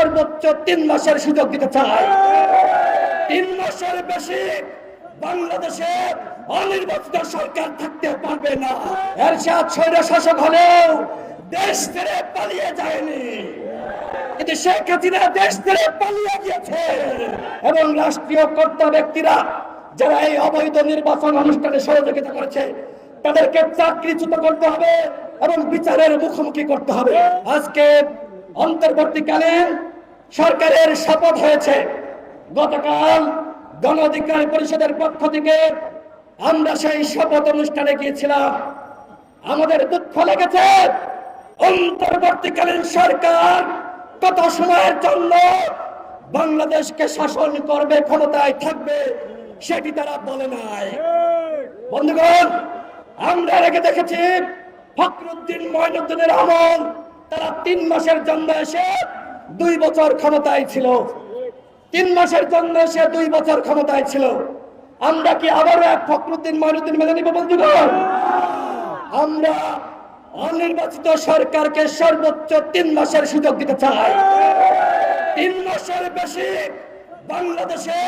সর্বোচ্চ তিন মাসের সুযোগ দিতে চাই। তিন মাসের বেশি বাংলাদেশে অনির্বাচিত সরকার থাকতে পারবে না। এরশাদ স্বৈর শাসক হলেও দেশ ছেড়ে পালিয়ে যায়নি। কিন্তু শেখ হাসিনা দেশ ছেড়ে পালিয়ে গিয়েছে। এবং রাষ্ট্রীয় কর্তা ব্যক্তিরা যারা এই অবৈধ নির্বাচন অনুষ্ঠানে সহযোগিতা করেছে, তাদেরকে চাকরিচ্যুত করতে হবে এবং বিচারের মুখোমুখি করতে হবে। আজকে অন্তর্বর্তীকালীন সরকারের শপথ হয়েছে। গতকাল গণ অধিকার পরিষদের পক্ষ থেকে আমরা সেই শপথ অনুষ্ঠানে গিয়েছিলাম। আমাদের দুঃখ লেগেছে। অন্তর্বর্তীকালীন সরকার কত সময়ের জন্য বাংলাদেশকে শাসন করবে, ক্ষমতায় থাকবে, সেটি তারা বলে নাই। বন্ধুগণ, আমরা রেখে দেখেছি, ফখরুদ্দিন ময়নুদ্দিনের আমল, তারা তিন মাসের জন্য এসে দুই বছর ক্ষমতায় ছিল। তিন মাসের জন্য সে দুই বছর ক্ষমতায় ছিল। আমরা কি আবারও এক ফখরুদ্দিন ময়নুদ্দিন মেনে নিব বন্ধুগণ? আমরা অনির্বাচিত সরকারকে সর্বোচ্চ তিন মাসের সুযোগ দিতে চাই। তিন মাসের বেশি বাংলাদেশে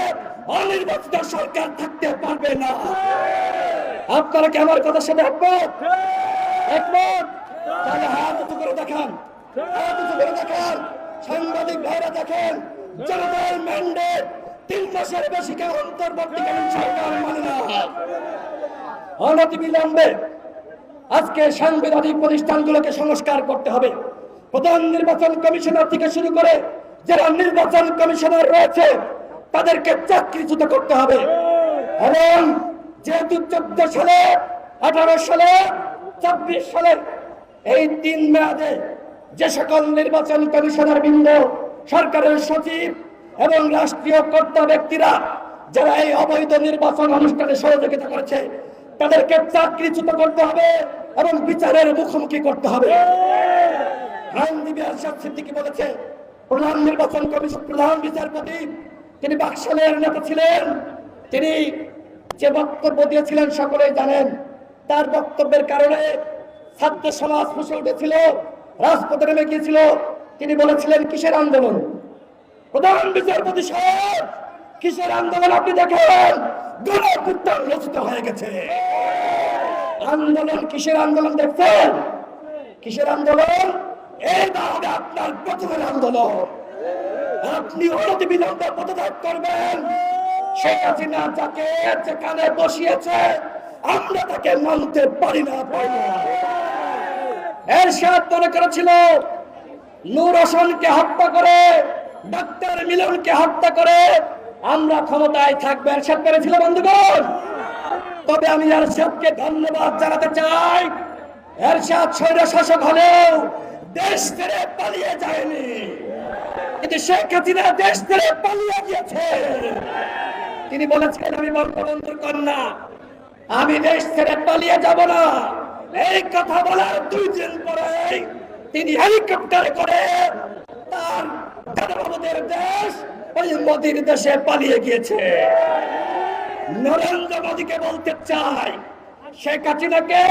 অনির্বাচিত সরকার থাকতে পারবে না। আপনারা কি আমার কথার সাথে একমত? একমত? তাহলে হাত করে দেখান। হাত করে দেখান। সাংবাদিক ভাইরা দেখেন, জনতার ম্যান্ডেট তিন মাসের বেশি কেউ অন্তর্বর্তীকালীন সরকার মানে না। অনতি বিলম্বে আজকে সাংবিধানিক প্রতিষ্ঠানগুলোকে সংস্কার করতে হবে। প্রধান নির্বাচন কমিশনার থেকে শুরু করে যারা নির্বাচন কমিশনার রয়েছে, তাদেরকে চাকরিচ্যুত করতে হবে। এবং যেহেতু চোদ্দ সালে, আঠারো সালে চব্বিশ সালে এই তিন মেয়াদে যে সকল নির্বাচন কমিশনার বৃন্দ, সরকারের সচিব এবং রাষ্ট্রীয় কর্তা ব্যক্তিরা যারা এই অবৈধ নির্বাচন অনুষ্ঠানে সহযোগিতা করেছে, তাদেরকে চাকরিচ্যুত করতে হবে এবং বিচারের মুখোমুখি করতে হবে। আইনজীবী আরশাদ সিদ্দিকী বলেছে, প্রধান নির্বাচন কমিশন, প্রধান বিচারপতি, তিনি বাকশালের নেতা ছিলেন। তিনি যে বক্তব্য দিয়েছিলেন, সকলেই জানেন, তার বক্তব্যের কারণে ছাত্র সমাজ ফুসে উঠেছিল। রাজপথে নেমে গিয়েছিল, তিনি বলেছিলেন, কিসের আন্দোলন? প্রধান বিচারপতি সাহেব, কিসের আন্দোলন আপনি দেখেন? গণপুত্তর রচিত হয়ে গেছে। আন্দোলন কিসের আন্দোলন দেখছেন? কিসের আন্দোলন? এই হবে আপনার প্রথমের আন্দোলন। আপনি অনতি বিলম্বে পদত্যাগ করবেন। শেখ হাসিনা যাকে যেখানে বসিয়েছে, আমরা তাকে মানতে পারি না পারি না। এরশাদ মনে করেছিল, নূর হোসেনকে হত্যা করে, ডাক্তার মিলনকে হত্যা করে আমরা ক্ষমতায় থাকব। এরশাদ করেছিল, বন্ধুগণ। তবে আমি এরশাদকে ধন্যবাদ জানাতে চাই। এরশাদ স্বৈর শাসক হলেও দেশ ছেড়ে পালিয়ে যায়নি। কিন্তু শেখ হাসিনা দেশ ছেড়ে পালিয়ে গিয়েছে। তিনি বলেছেন, আমি বঙ্গবন্ধুর কন্যা। আমি দেশ ছেড়ে পালিয়ে যাব না। এই কথা বলার দুই দিন পরে তিনি হেলিকপ্টারে করে তার দাদাবাবুদের দেশ, ওই মোদীর দেশে পালিয়ে গিয়েছে। নরেন্দ্র মোদীকে বলতে চাই, শেখ হাসিনাকে